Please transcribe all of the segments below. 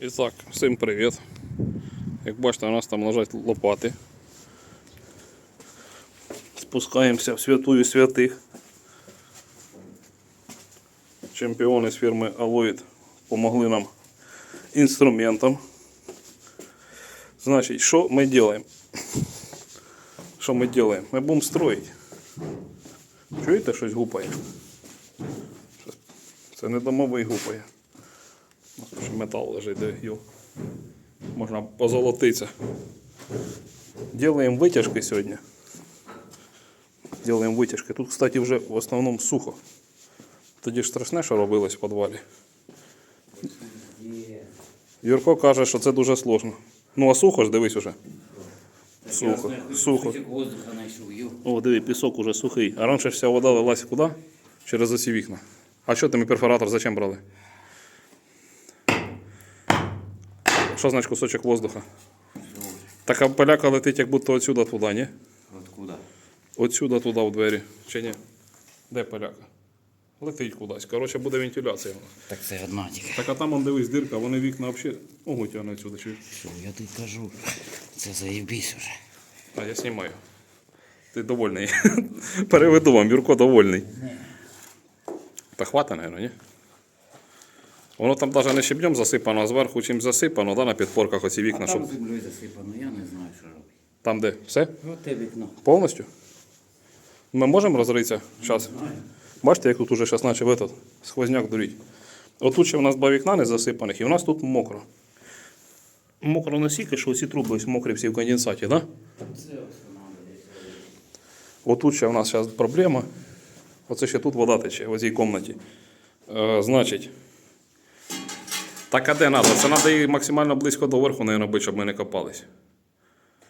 І так, всім привіт. Як бачите, у нас там лежать лопати. Спускаємося в святую святих. Чемпіони з фірми Aloyd помогли нам інструментом. Значить, що ми робимо? Що ми робимо? Ми будемо строїти. Чуєте, щось гупає? Це не домовий гупає. У нас тут ще метал лежить, де його можна позолотитися. Делаем витяжки сьогодні. Делаем витяжки. Тут, кстати, вже в основному сухо. Тоді ж страшне, що робилось в підвалі. Юрко каже, що це дуже сложно. Ну а сухо ж дивись уже. Сухо, сухо. О, диви, пісок уже сухий. А раніше ж вся вода лилась куди? Через оці вікна. А що ти ми перфоратор зачем брали? Що значить кусочок воздуха? Така поляка летить, як будто отсюда туди, ні? Откуда? Отсюда туди в двері. Чи ні? Де поляка? Летить кудись. Коротше, буде вентиляція. у нас. Так це одна тільки. Так а там он дивись дирка, вони вікна взагалі. Ого, тягне отсюда. Чи... Що, я тобі кажу, це заєбісь уже. А я знімаю. Ти довольний. Переведу вам, Юрко довольний. Та хвата, мабуть, ні? Воно там навіть не щебнем засипано, а зверху чим засипано, да, на підпорках оці вікна, А щоб. там землею засипано, я не знаю, що робити. Там де? Все? От те вікно. Повністю? Ми можемо розритися зараз? Бачите, як тут уже зараз почав этот сквозняк дуріть. Отут ще в нас два вікна не засипаних, і у нас тут мокро. Мокро настільки, що ці труби ось мокрі всі в конденсаті, так? Да? Отут ще в нас зараз проблема. Оце ще тут вода тече в цій кімнаті. Е, значить. Так а де треба? Це треба її максимально близько до верху, не робити, щоб ми не копались.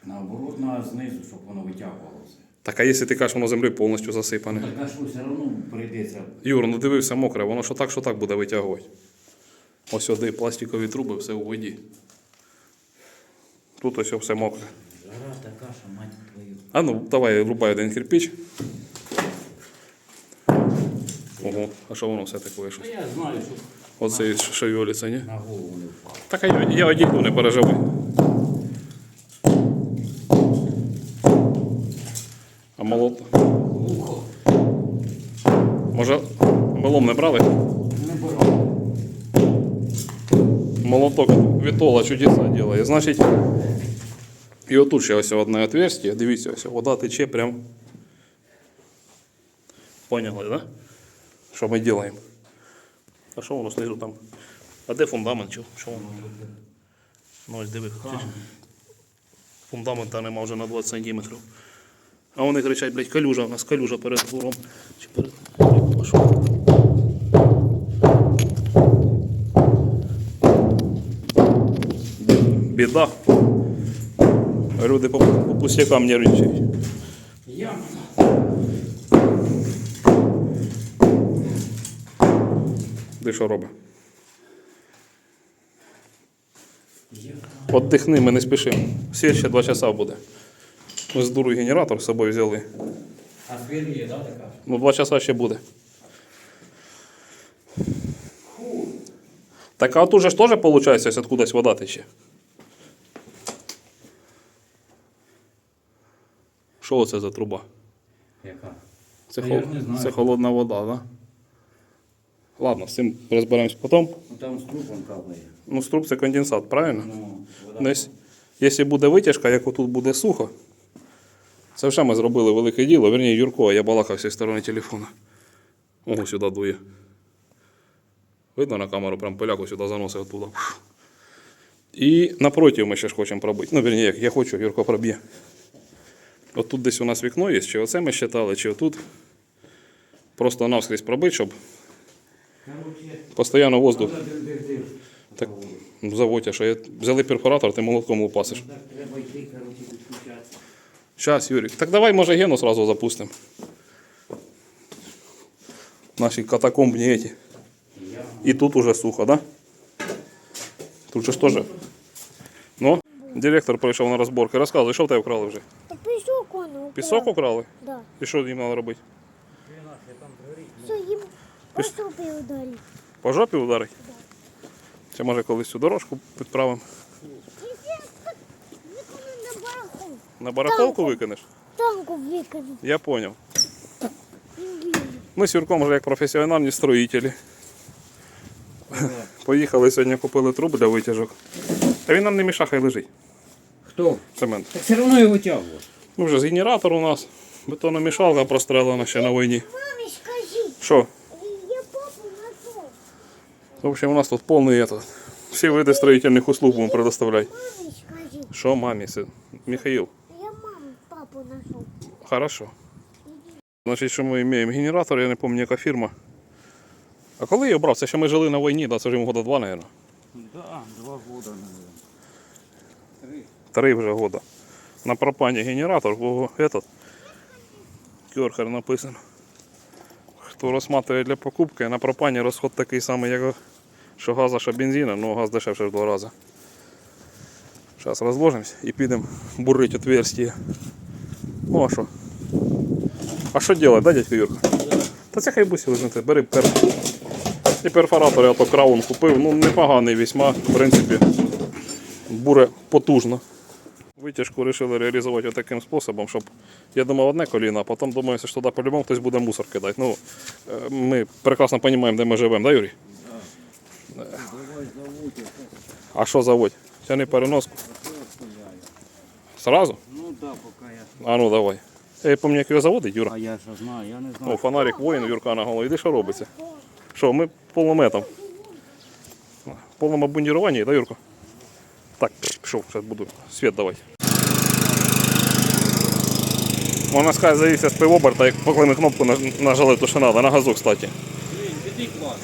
Наоборот, на знизу, щоб воно витягувало все. Так а якщо ти кажеш, воно землею повністю засипане. Так а що, все одно прийдеться. Юр, ну дивився мокре, воно що так, що так буде витягувати. Ось сюди пластикові труби, все у воді. Тут ось все мокре. Жара така, що мать твою. А ну, давай рубай один кирпич. Ого, а що воно все таке Та я знаю, що Оце шевелиться, ні? на голову не впав. Так а я, я одійду, не переживай. А молот. Ухо. Може, мелом не брали? Не боров. Молоток Вітола чудеса ділає. Значить, і отут ще ось одне отверстие. Дивіться, ось вода тече прям. Поняли, да? Що ми робимо? А що воно знизу там? А де фундамент? Що, що воно? Ну ось диви. Фундамента нема вже на 20 сантиметрів. А вони кричать, блядь, калюжа, у нас калюжа перед двором. Чи перед... Біда. Люди по, по пустякам нервничають. Яма. Ти що робить? Отдихни, ми не спішимо. Світ ще два часа буде. Ми з дуру генератор з собою взяли. А звір є, да, така? Ну, два часа ще буде. Фу. Так а тут же ж теж виходить, ось откудись вода тече. Що це за труба? Яка? Це, хол... це холодна вода, так? Да? Ладно, з цим розберемось потім. Ну там з трупом капає. Ну, струп це конденсат, правильно? Ну, вода. Десь, якщо буде витяжка, як отут буде сухо, це вже ми зробили велике діло. Верні, Юрко, я балакав зі сторони телефона. Ого, сюди дує. Видно на камеру, прям пиляку сюди заносить оттуда. І напротив ми ще ж хочемо пробити. Ну, верні, як я хочу, Юрко проб'є. От тут десь у нас вікно є, чи оце ми щитали, чи отут. Просто навскрізь пробити, щоб Короче, постійно воздух. треба дир-дир-дир. Так, ну, заводь, а що я взяли перфоратор, ти молотком лупасиш. Так треба йти, короче, підключатися. Сейчас, Юрик. Так давай, може, Гену сразу запустим. Наші катакомбні эти. Яма. І тут уже сухо, да? Тут же ж теж. Ну, директор прийшов на розборки. Розказуй, що в тебе вкрали вже? Та пісок воно. Пісок украли? Да. І що їм треба робити? По стопі ударить. По жопі ударить? Чи може колись цю дорожку підправимо? На бараху. На барахолку викинеш? Танку виконую. Я поняв. Ми з Юрком вже як професіональні строїтелі. Поїхали сьогодні, купили труб для витяжок. Та він нам не мішає, хай лежить. Хто? Цемент. Так все одно його витягував. Ну вже з генератор у нас. Бетономішалка прострелена ще на війні. Мамі, скажи, Що? В общем, у нас тут повний этот. Всі види строїтельних услуг будемо предоставляти. Мамі, скажи, Що мамі? Я маму, папу нашел. Хорошо. Значить, що ми маємо генератор, я не пам'ятаю, яка фірма. А коли я брав? Це ще ми жили на війні, да, це вже йому года два, мабуть. Да, два года, наверное. Три. Три вже года. На пропані генератор, бо этот Кьорхер написано. Хто розсматриває для покупки, на пропані розход такий самий, як що газа, що бензина, але газ дешевше в два рази. Зараз розложимось і підемо бурити отверстие. Ну а що? А що робити, да, дядько Юрка? Та це хай бусі лежите, бери пер. І перфоратор я то краун купив, ну непоганий весьма, в принципі, буре потужно. Витяжку вирішили реалізувати таким способом, щоб я думав одне коліно, а потім думаю, що туди по-любому хтось буде мусор кидати. Ну, е, ми прекрасно розуміємо, де ми живемо, да, Юрій? А що заводь? Тяни переноску. Сразу? Ну да, поки я. А ну давай. Я пам'ятаю, як його заводить, Юра. А я що знаю, я не знаю. О, фонарик воїн, Юрка на голові. Іди, що робиться? Що, ми полнометом. В повному обмундіруванні, да, Юрко? Так, пішов, зараз буду світ давати. Можна сказати, завівся з пивоберта, як поклали кнопку нажали, то що треба, на газу, кстати. Блін, класно.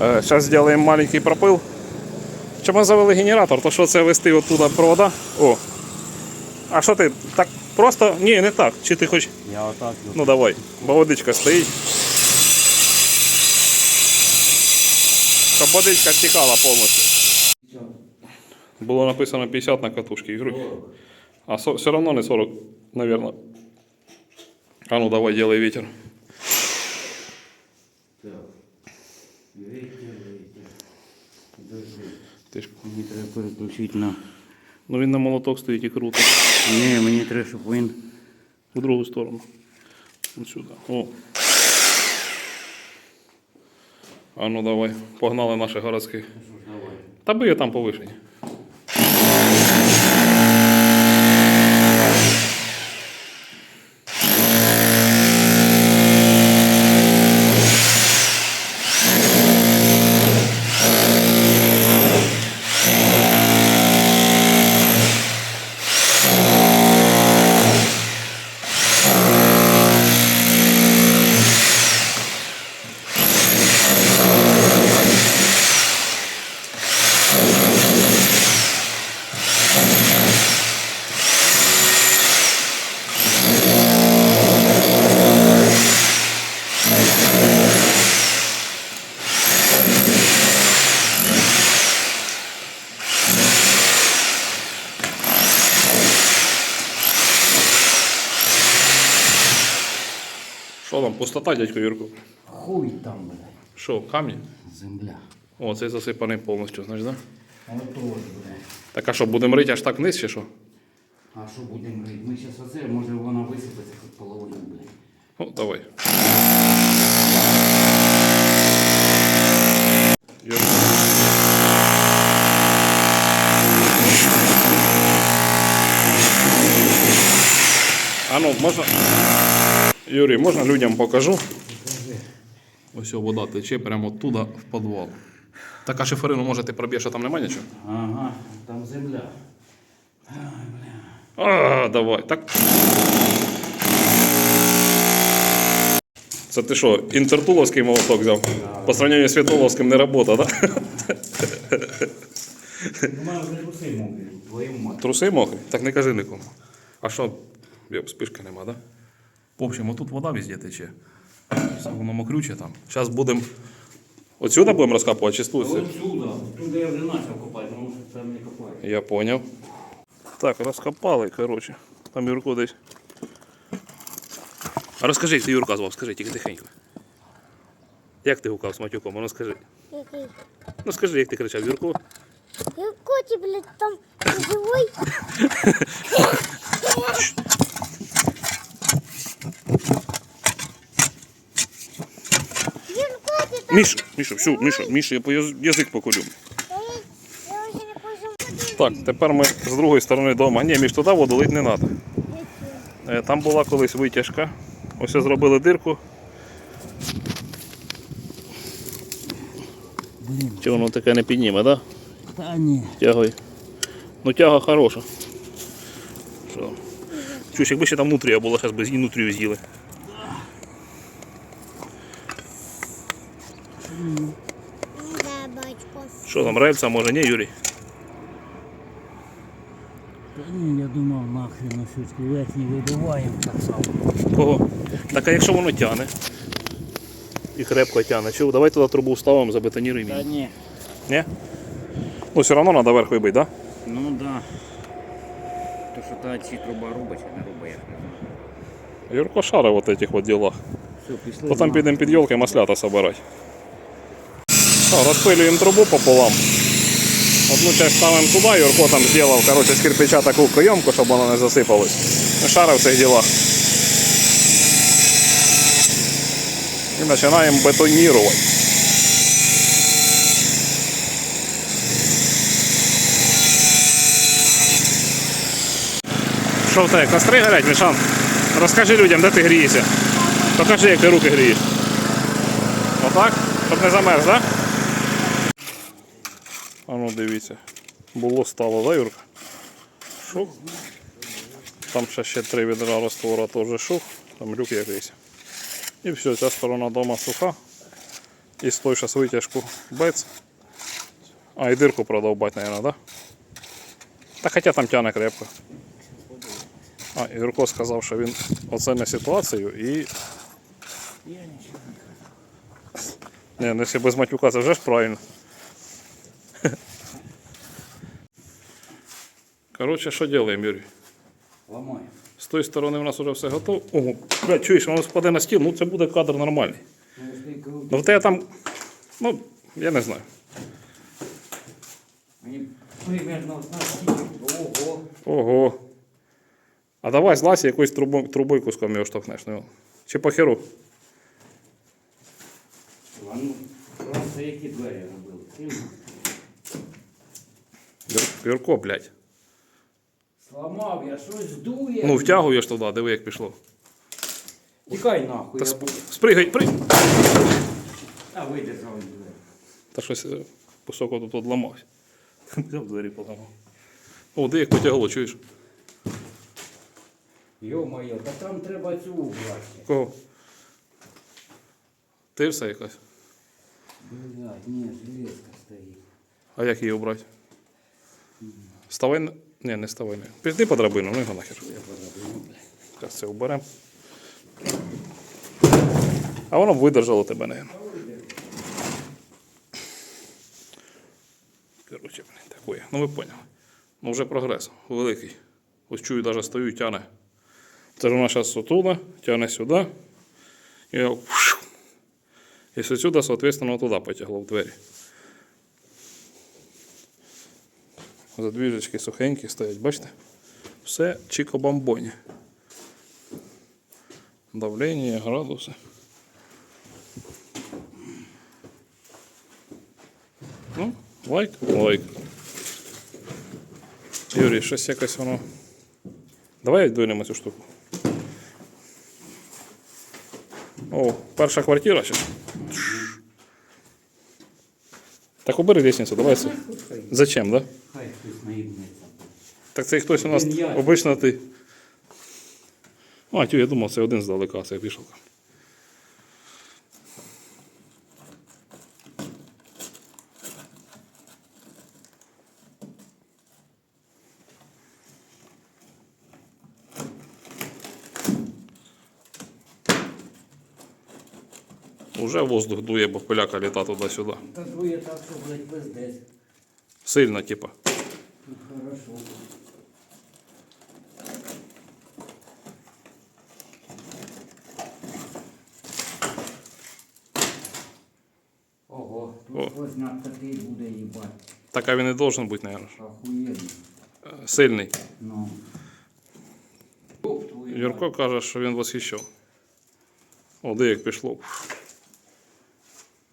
Зараз зробимо маленький пропил. Щоб ми завели генератор, то що це вести оттуда провода? О. А що ти? Так просто? Ні, не так. Чи ти хоч. Я отак. Ну давай, бо водичка стоїть. Щоб водичка стікала повністю. Було написано 50 на катушці, Юрій. А все одно не 40, наверное. А ну давай, делай ветер. Вітер, вітер. Подожди. Ти ж... Мені треба переключити на. Ну він на молоток стоїть і круто. Ні, мені треба, щоб він. В другу сторону. От сюди. О. А ну давай, погнали наших городських. Давай. Та биє там повишені. Що пустота, дядько Юрку? Хуй там, блядь. Що, камні? Земля. О, цей засипаний повністю, знаєш, да? Отож, блядь. Так а що, будемо рити аж так вниз чи що? А що будемо робити? Ми зараз оце, може вона висипеться хоч половину, блядь. Ну, давай. Юр. А ну, можна. Юрій, можна людям покажу? Ось вода тече прямо оттуда в підвал. Так а шиферину, може, ти проб'єш, а там немає нічого? Ага, там земля. А, давай. Так. Це ти що, інтертуловський молоток взяв? По сравнению з Світоловським не робота, так? Да? У мене вже труси мокрі, твою мать. Труси мокрі? Так не кажи нікому. А що? Спишки нема, да? В общем, отут вода везде тече. Все воно мокрюче там. Зараз будемо. Отсюда будемо розкапувати чи тут? Отсюда. Туди я вже почав копати, тому що там не копаю. Я понял. Так, розкопали, коротше. Там Юрко десь. А розкажи, як ти Юрка звав, скажи, тільки тихенько. Як ти гукав з матюком? А Ну скажи. Який? Ну скажи, як ти кричав, Юрко. Я коті, блядь, там живой. Він коті там. Міша, Міша, все, Міша, Міша, я по язик поколю. Так, тепер ми з другої сторони дома. Ні, між туди воду лить не треба. Там була колись витяжка. Ось зробили дирку. Чи воно таке не підніме, так? Да? Та ні. Тягай. Ну тяга хороша. Що? Чуєш, якби ще там нутрія була, зараз би і нутрію з'їли. Да, батько. Що там, рельса, може, ні, Юрій? Та ні, я думав нахрен все-таки верхній вибиваємо так само. Кого? Так а якщо воно тягне? І крепко тягне. Чого? Давай туди трубу вставимо, забетоніруємо. Та її. ні. Ні? Ну все одно треба верх вибити, так? Да? Ну да. То що та ці труба руба чи не руба, я ж не знаю. Юрко шари в от этих вот ділах. Все, пішли. Потім підемо під елкою маслята собирати. Що, розпилюємо трубу пополам. Одну часть ставимо туди, Юрко там зробив короче, з кирпича таку кайомку, щоб воно не засипалось. Ну, Шари в цих ділах. І починаємо бетонірувати. Що в тебе, костри горять, Мішан? Розкажи людям, де ти грієшся. Покажи, як ти руки грієш. Отак? Щоб не замерз, так? А ну дивіться. Було стало, да, Юрка? Шух. Там ще ще три відра раствора теж шух. Там люк якийсь. І все, ця сторона дома суха. І з той зараз витяжку бец. А, і дирку продовбати, мабуть, да? Та хоча там тяне крепко. А, Юрко сказав, що він оцене ситуацію і. Ні, ну якщо без матюка, це вже ж правильно. Коротше, що робимо, Юрій? Ламаю. З тої сторони у нас вже все готово. Ого, блядь, чуєш, воно спаде на стіл, ну це буде кадр нормальний. Ну, Ну в тебе там, ну, я не знаю. Мені примерно. Ого. Ого. А давай злазь якоюсь трубой, трубой куском його штовхнеш. Ну. Чи по херу? Ну, просто які двері робили. Юрко, блядь. Сламав, я щось дує. Ну втягуєш туди, диви, як пішло. Тікай нахуй, Та я сп- буду. спригай, при. А видержав він двері. Та щось е, кусок тут одламався. Взяв двері поламав. О, де як потягло, чуєш? Йо-моє, та там треба цю убрати. Кого? Ти все якась? Блядь, ні, железка стоїть. А як її обрати? Ставай. на- Ні, не ставай. Не. Пізди по драбину, ну його нахер. Зараз це уберемо. А воно видержало тебе, не. Короче, блін, такое. Ну ви поняли. Ну вже прогрес великий. Ось чую, навіть стою і тяне. Це ж вона зараз отуди, тяне сюди. І. І сюди, соответственно, туди потягло в двері. Задвіжечки сухенькі стоять, бачите? Все чіко-бомбоні. Давлення, градуси. Ну, лайк, лайк. Юрій, щось якось воно. Давай двинемо цю штуку. О, перша квартира зараз. Так убери лестницю, давай. Зачем, да? Так це хтось у нас обично ти. А, тю, я думав, це один здалека, це вішалка. Уже воздух дує, бо поляка літа туди-сюди. Та дує так, що, блядь, пиздець. Сильно, типа. Хорошо. Такий буде їбать. Так а він і должен бути, мабуть. Охуєнно. Сильний. Ну. Юрко каже, що він восхищав. О, де як пішло.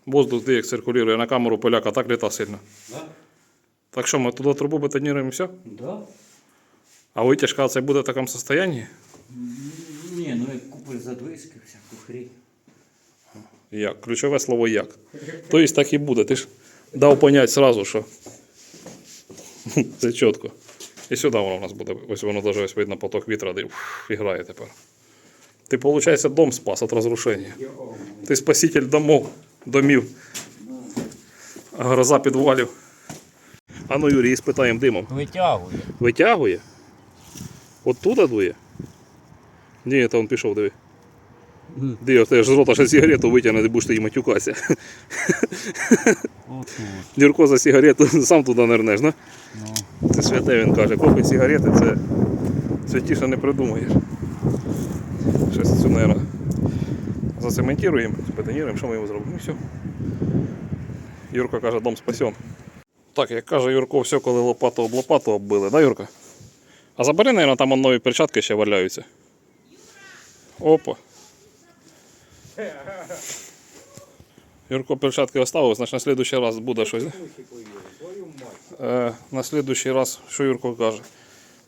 Воздух де як циркулює на камеру поляка, так літа сильно. Да? Так що ми туди трубу бетоніруємо і все? Да? А витяжка це буде в такому стані? Ні, ну як купиш задвиски, всяку хрень. Як? Ключове слово як. Тобто так і буде. Ти ж дав понять сразу, що це чітко. І сюди воно у нас буде. Ось воно навіть ось видно поток вітра, де і грає тепер. Ти, виходить, дом спас від розрушення. Ти спаситель домов, домів. Гроза підвалів. А ну, Юрій, спитаємо димом. Витягує. Витягує? От туди дує? Ні, то він пішов, диви. Диви, ти ж з рота ще сигарету витягне, ти будеш тоді матюкатися. Отут. Дюрко за сигарету сам туди нирнеш, да? Ну. Це святе, він каже, купи сигарети, це святіше не придумаєш. Щось цю, мабуть, зацементуємо, бетоніруємо, що ми йому зробимо? І все. Юрко каже, дом спасен. Так, як каже Юрко, все, коли лопату об лопату оббили, да, Юрка? А забери, мабуть, там нові перчатки ще валяються. Опа. Юрко перчатки оставив, значить на следующий раз буде щось. Е, на следующий раз, що Юрко каже?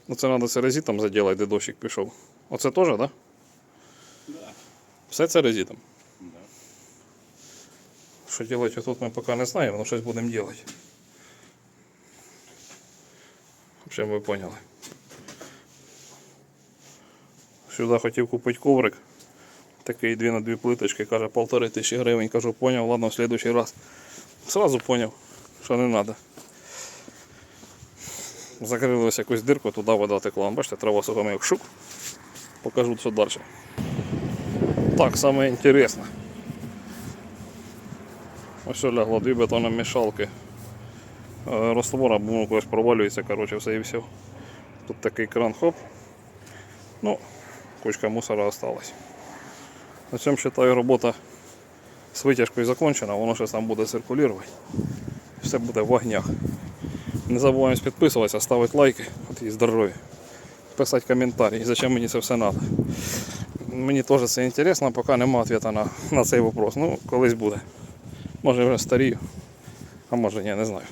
Ну це треба це резитом заділати, де дощик пішов. Оце теж, так? Да? Все це резитом? Що робити тут ми поки не знаємо, але щось будемо робити. Щоб ви поняли. Сюди хотів купити коврик. Такий дві на дві плиточки, каже, полтори тисячі гривень. Кажу, поняв, ладно, в следующий раз. Сразу поняв, що не треба. Закрили ось якусь дирку, туди вода текла. Бачите, трава сухами як шук. Покажу що далі. Так, саме інтересне. Ось лягло дві бетономішалки. Е, Розтвора, бо воно когось провалюється, коротше, все і все. Тут такий кран хоп. Ну, кучка мусора осталась. На цьому вважаю, робота з витяжкою закончена, воно щось там буде циркулювати. Все буде в огнях. Не забуваємо підписуватися, ставити лайки, от і здоров'я. Писати коментарі, зачем мені це все треба. Мені теж це цікаво, поки немає відповіді на, на цей вопрос. Ну, колись буде. Може вже старію, а може ні, не знаю.